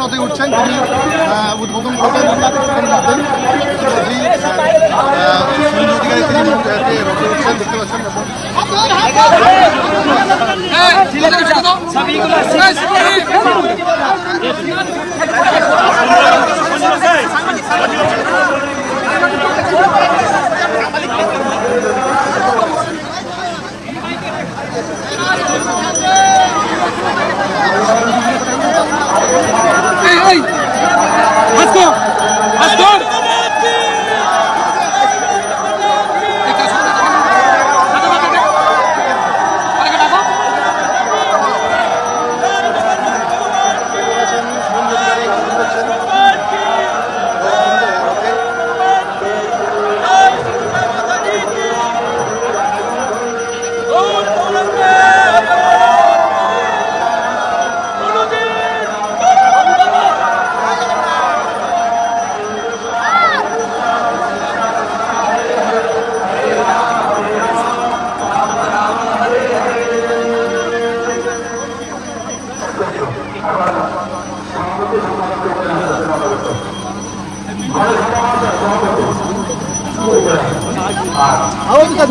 অতি উঠছেন তিনি উদ্বোধন করবেন তার কিছুক্ষণের মধ্যেই ইতিমধ্যেই, আহ, আজকে শুভেন্দু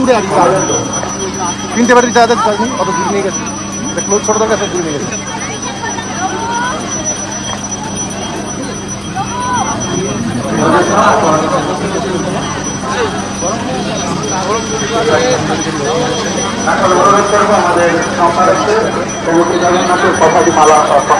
দূরে আর কি তিনটে বাড়ি যা যাচ্ছে অত দূর নিয়ে গেছে। দেখল ছোট দরকার দূর নিয়ে গেছে। আমাদের সম্পাদককে কথাটি মালা অর্পণ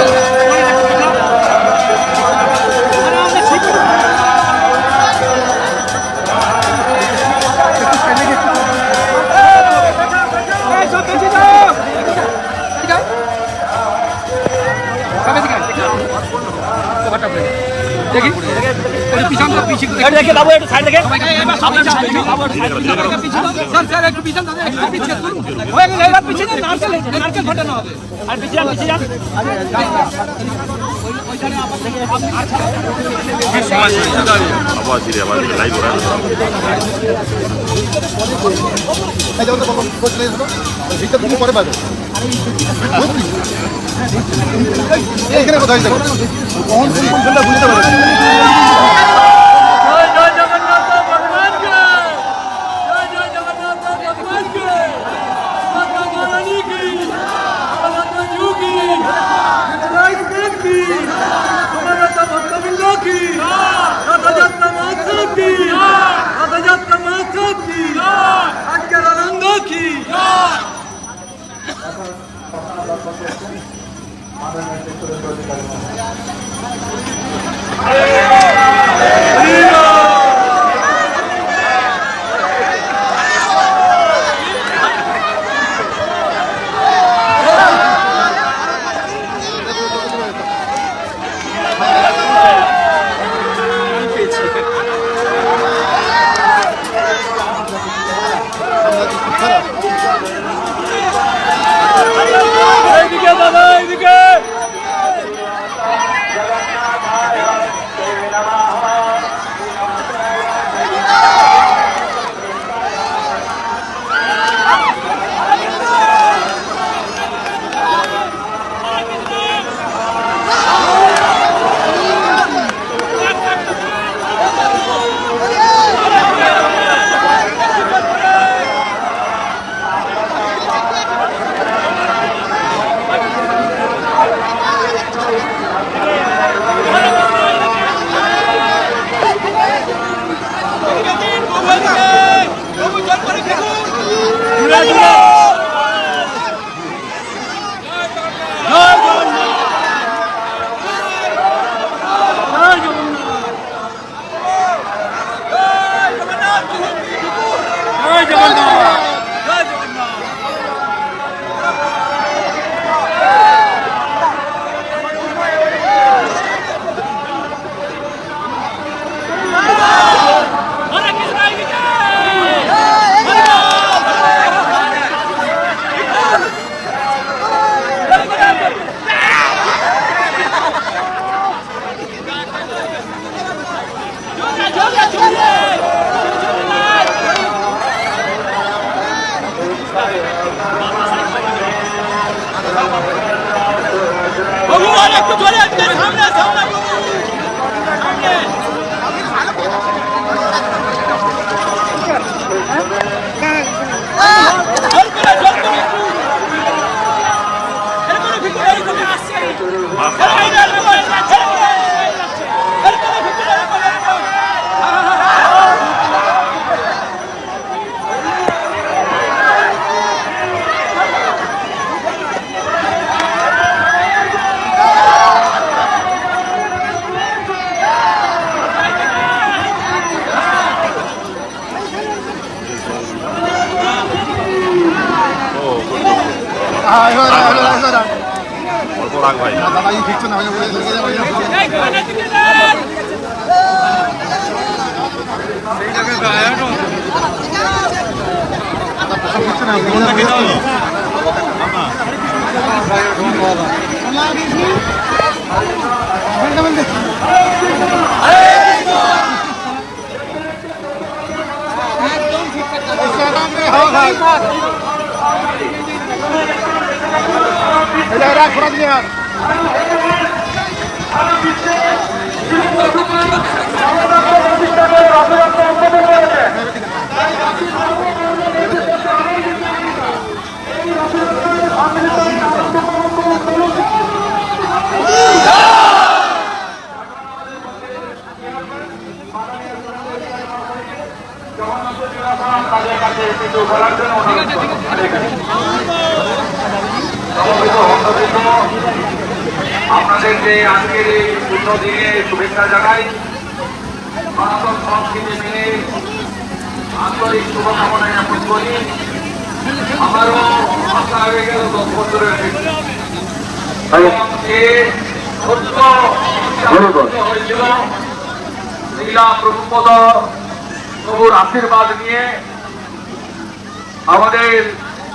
আশীর্বাদ দেখে বাবু একটু সাইড দেখে স্যার স্যার একটু পিছন দাদা একটু পিছিয়ে তুলুন হয়ে গেলে এবার পিছিয়ে যান নারকেল নারকেল ফোটানো হবে আর পিছিয়ে যান আবার ধীরে আবার ধীরে লাইভ ভিতর তুমি পরে পাবে বুঝলি কোথায় যাব কোন কোন খেলটা বুঝতে পারবে ప్రొఫెసర్ ఆంధ్రప్రదేశ్ এটা এটা ঘোরা দিয়ে আর তাদের কাছে আজকের এই পূর্ণ দিনে শুভেচ্ছা জানাই। সনাতন সংস্কৃতি মেনে আন্তরিক শুভকামনা জ্ঞাপন করি। আমারও আশা হয়ে গেল দশ বছরের এবং যে সত্য হয়েছিল। প্রভুপদ প্রভুর আশীর্বাদ নিয়ে আমাদের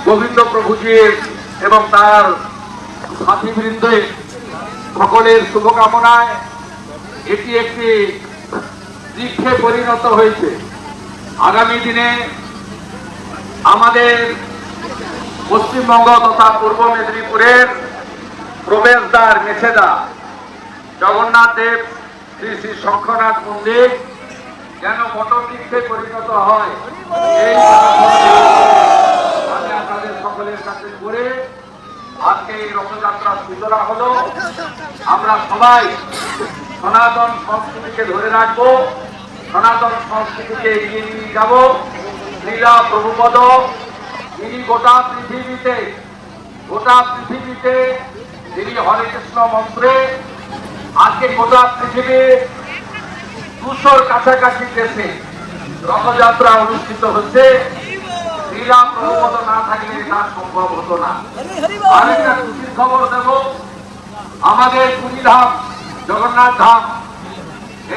গোবিন্দ প্রভুজির এবং তার সাথীবৃন্দের সকলের শুভকামনায় এটি একটি দীক্ষে পরিণত হয়েছে। আগামী দিনে আমাদের পশ্চিমবঙ্গ তথা পূর্ব মেদিনীপুরের প্রবেশদ্বার মেছেদা জগন্নাথ দেব শ্রী শ্রী শঙ্খনাথ মন্দির যেন বটবৃক্ষে পরিণত হয়। এই কাছে করে আজকে এই রথযাত্রার সূচনা হলো। আমরা সবাই সনাতন সংস্কৃতিকে ধরে রাখব, সনাতন সংস্কৃতিকে এগিয়ে নিয়ে যাব। লীলা প্রভুপদ, তিনি গোটা পৃথিবীতে গোটা পৃথিবীতে তিনি হরে কৃষ্ণ মন্ত্রে আজকে গোটা পৃথিবীর দুশোর কাছাকাছি দেশে রথযাত্রা অনুষ্ঠিত হচ্ছে। লীলা প্রভুপদ না থাকলে এটা সম্ভব হতো না। আরেকটা খুশির খবর দেব, আমাদের পুরীধাম জগন্নাথ ধাম,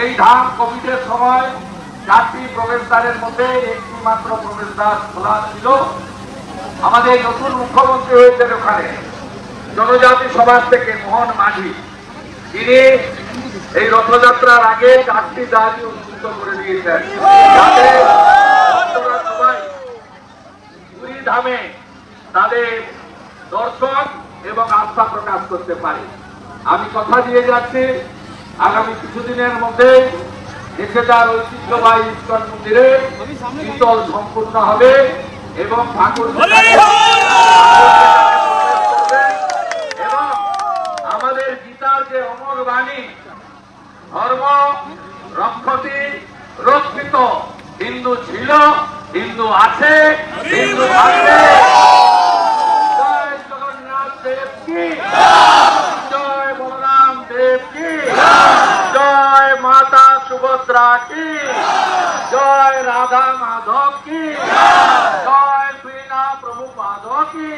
এই ধাম কোভিডের সময় চারটি প্রবেশদ্বারের মধ্যে একটি মাত্র প্রবেশদ্বার খোলা ছিল। আমাদের নতুন মুখ্যমন্ত্রী হয়েছেন ওখানে, জনজাতি সমাজ থেকে মোহন মাঝি। তিনি এই রথযাত্রার আগে চারটি দাবি উন্মুক্ত করে দিয়েছেন। ধামে তাদের দর্শন এবং আস্থা প্রকাশ করতে পারে। আমি কথা দিয়ে যাচ্ছি। আগামী কিছুদিনের মধ্যে দেশে তার ঐতিহ্যবাহী ইস্কন মন্দিরে শীতল সম্পূর্ণ হবে এবং ঠাকুর এবং আমাদের গীতার যে অমর বাণী ধর্ম রক্ষতি রক্ষিত হিন্দু ছিল হিন্দু আছে? হিন্দু আছে। জয় জগন্নাথ দেব কি? জয় বলরাম দেব কি? জয় মাতা সুভদ্রা কি? জয় রাধা মাধব কি? জয় বীণা প্রভু মাধব কি?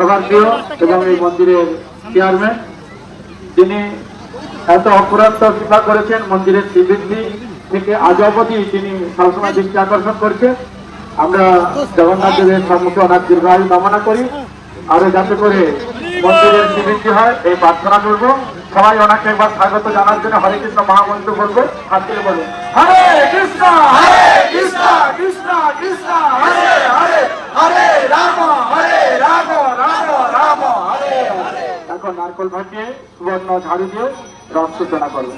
সভাপতিও এবং এই মন্দিরের চেয়ারম্যান তিনি এত অপরাধ কৃপা করেছেন, মন্দিরের শ্রীবৃদ্ধি থেকে আজ অবধি তিনি সবসময় দৃষ্টি আকর্ষণ করছেন আমরা জগন্নাথ দেবের সম্মুখে অনেক দীর্ঘায়ু কামনা করি। আরও যাতে করে মন্দিরের শ্রীবৃদ্ধি হয়, এই প্রার্থনা করব। সবাই ওনাকে একবার স্বাগত জানার জন্য হরে কৃষ্ণ মহামন্ত্র বলব হাত তুলে বলুন। হরে কৃষ্ণ হরে কৃষ্ণ কৃষ্ণ কৃষ্ণ, হরে হরে হরে, রাম হরে, রাম। রাম এখন নারকল ভাটিয়ে সুবর্ণ ঝাড়ু দিয়ে রথ সূচনা করবে।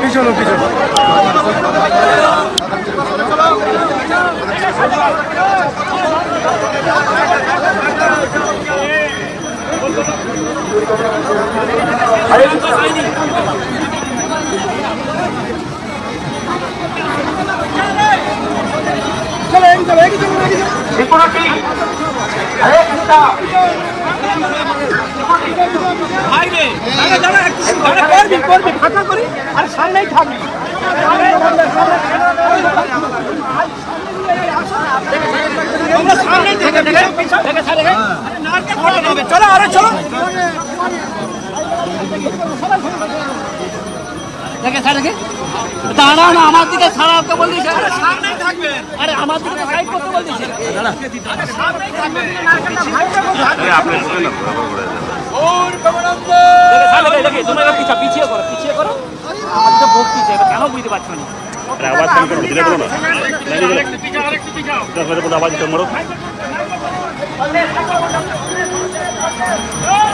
পিছনে পিছনে। সিকিউরিটি হরে কৃষ্ণ বাইরে দাঁড়া দাঁড়া আর সামনেই থাকবি তোমরা সামনেই থেকে ফটো নেবে চলো আরে চলো দেখে সাইডে থেকে দাঁড়াও না আমার দিকে বল দিছে আরে সামনেই থাকবে আরে আমার দিকে সাইড করতে বল দিছে দাঁড়া দেখে দেখে পিছিয়ে করো পিছিয়ে করো আমাদের তো ভক্তি চাই এটা কেন বুঝতে পারছ না আওয়াজ কম করো দিলে করো না দশ মিনিট পর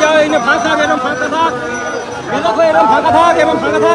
जाओ इन्हें फांका एवं फांका था मेलों को एवं फांका था एवं फांका था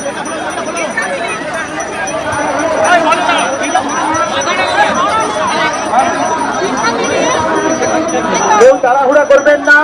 কেউ তাড়াহুড়া করবেন না।